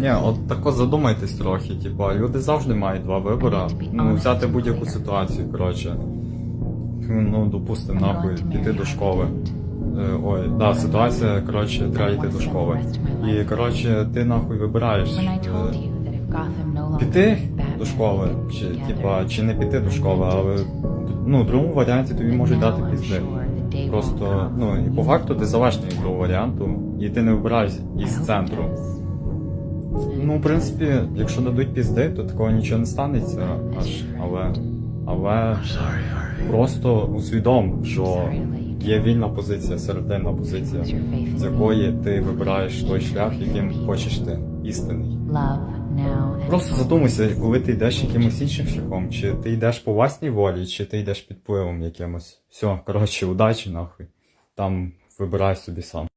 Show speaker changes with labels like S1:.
S1: Ні, от тако задумайтесь трохи, типа, люди завжди мають два вибори. Ну, взяти будь-яку ситуацію, коротше. Ну, допустим, нахуй, піти до школи. Е, Ой, да, ситуація, коротше, треба йти до школи. І, коротше, ти нахуй вибираєш. е, Піти до школи, чи типа, чи не піти до школи, але ну, в другому варіанті тобі можуть дати пізди. Просто, ну, і по факту ти залежний від того варіанту, і ти не вибираєш із центру. Ну, в принципі, якщо дадуть пізди, то такого нічого не станеться аж. Але, але просто усвідом, що є вільна позиція, серединна позиція, з якої ти вибираєш той шлях, яким хочеш ти, істинний. Просто задумайся, коли ти йдеш якимось іншим шляхом, чи ти йдеш по власній волі, чи ти йдеш під впливом якимось. Все, коротше, удачі нахуй. Там вибирай собі сам.